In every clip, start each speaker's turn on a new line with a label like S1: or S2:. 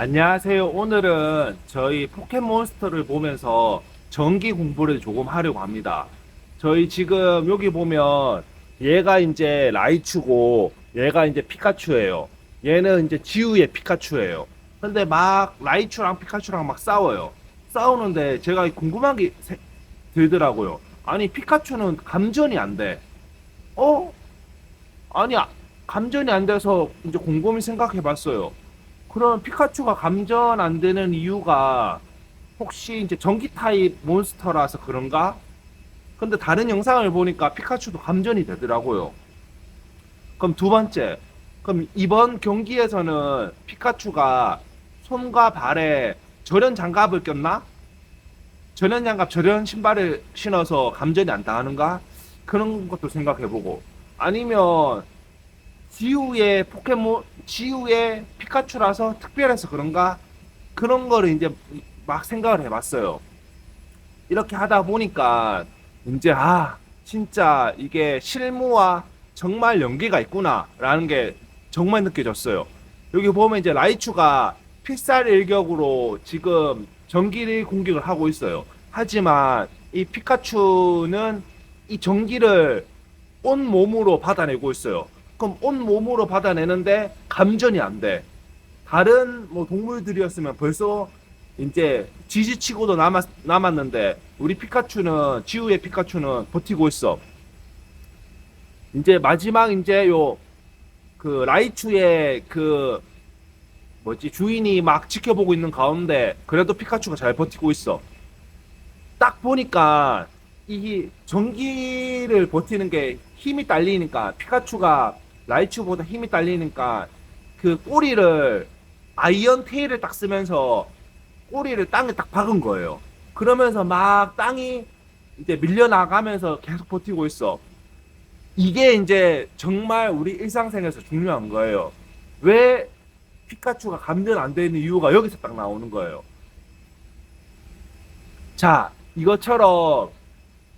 S1: 안녕하세요. 오늘은 저희 포켓몬스터를 보면서 전기 공부를 조금 하려고 합니다. 저희 지금 여기 보면 얘가 이제 라이츄고 얘가 이제 피카츄예요. 얘는 이제 지우의 피카츄예요. 근데 막 라이츄랑 피카츄랑 막 싸워요. 싸우는데 제가 궁금한 게 세- 들더라고요. 아니 피카츄는 감전이 안 돼. 어? 아니 아- 감전이 안 돼서 이제 곰곰이 생각해 봤어요. 그럼 피카츄가 감전 안 되는 이유가 혹시 이제 전기 타입 몬스터라서 그런가? 근데 다른 영상을 보니까 피카츄도 감전이 되더라고요. 그럼 두 번째. 그럼 이번 경기에서는 피카츄가 손과 발에 절연 장갑을 꼈나? 절연 장갑, 절연 신발을 신어서 감전이 안 당하는가? 그런 것도 생각해보고. 아니면 지우의 포켓몬 지우의 피카츄라서 특별해서 그런가 그런 거를 이제 막 생각을 해봤어요. 이렇게 하다 보니까 이제 아 진짜 이게 실무와 정말 연계가 있구나라는 게 정말 느껴졌어요. 여기 보면 이제 라이츄가 필살 일격으로 지금 전기를 공격을 하고 있어요. 하지만 이 피카츄는 이 전기를 온 몸으로 받아내고 있어요. 그럼 온 몸으로 받아내는데 감전이 안 돼. 다른 뭐 동물들이었으면 벌써 이제 지지치고도 남았, 남았는데 우리 피카츄는 지우의 피카츄는 버티고 있어. 이제 마지막 이제 요 그 라이츄의 그 뭐지 주인이 막 지켜보고 있는 가운데 그래도 피카츄가 잘 버티고 있어. 딱 보니까 이 전기를 버티는 게 힘이 딸리니까 피카츄가 라이츄보다 힘이 딸리니까 그 꼬리를 아이언 테일을 딱 쓰면서 꼬리를 땅에 딱 박은 거예요. 그러면서 막 땅이 이제 밀려나가면서 계속 버티고 있어. 이게 이제 정말 우리 일상생활에서 중요한 거예요. 왜 피카츄가 감전 안 되는 이유가 여기서 딱 나오는 거예요. 자, 이것처럼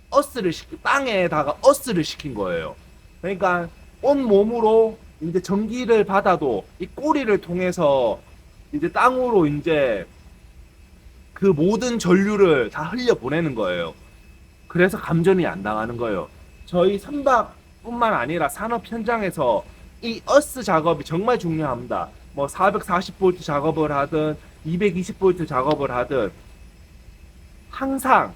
S1: 어스를 시키, 땅에다가 어스를 시킨 거예요. 그러니까 온 몸으로 이제 전기를 받아도 이 꼬리를 통해서 이제 땅으로 이제 그 모든 전류를 다 흘려 보내는 거예요. 그래서 감전이 안 당하는 거예요. 저희 선박뿐만 아니라 산업 현장에서 이 어스 작업이 정말 중요합니다. 뭐 440V 작업을 하든 220V 작업을 하든 항상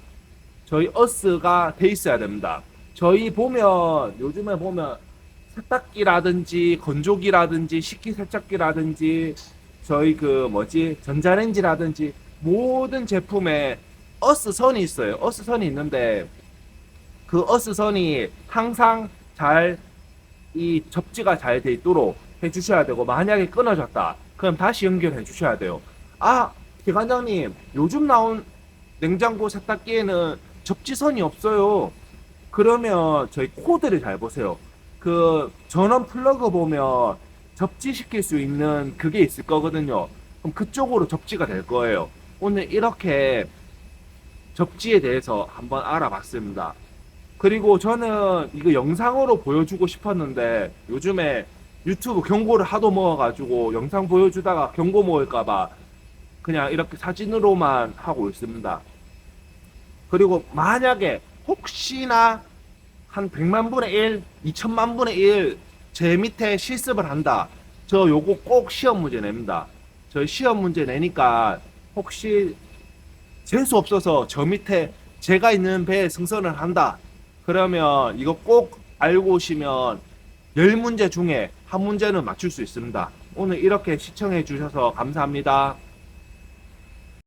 S1: 저희 어스가 돼 있어야 됩니다. 저희 보면 요즘에 보면 세탁기라든지 건조기라든지 식기세척기라든지 저희 그 뭐지 전자레인지라든지 모든 제품에 어스 선이 있어요. 어스 선이 있는데 그 어스 선이 항상 잘 이 접지가 잘 돼 있도록 해주셔야 되고 만약에 끊어졌다 그럼 다시 연결해 주셔야 돼요. 아 대관장님 요즘 나온 냉장고 세탁기에는 접지선이 없어요. 그러면 저희 코드를 잘 보세요. 그 전원 플러그 보면 접지시킬 수 있는 그게 있을 거거든요. 그럼 그쪽으로 접지가 될 거예요. 오늘 이렇게 접지에 대해서 한번 알아봤습니다. 그리고 저는 이거 영상으로 보여주고 싶었는데 요즘에 유튜브 경고를 하도 먹어가지고 영상 보여주다가 경고 먹을까봐 그냥 이렇게 사진으로만 하고 있습니다. 그리고 만약에 혹시나 한 100만 분의 1, 2천만 분의 1 제 밑에 실습을 한다. 저 요거 꼭 시험 문제 냅니다. 저희 시험 문제 내니까 혹시 재수 없어서 저 밑에 제가 있는 배에 승선을 한다. 그러면 이거 꼭 알고 오시면 10문제 중에 한 문제는 맞출 수 있습니다. 오늘 이렇게 시청해 주셔서 감사합니다.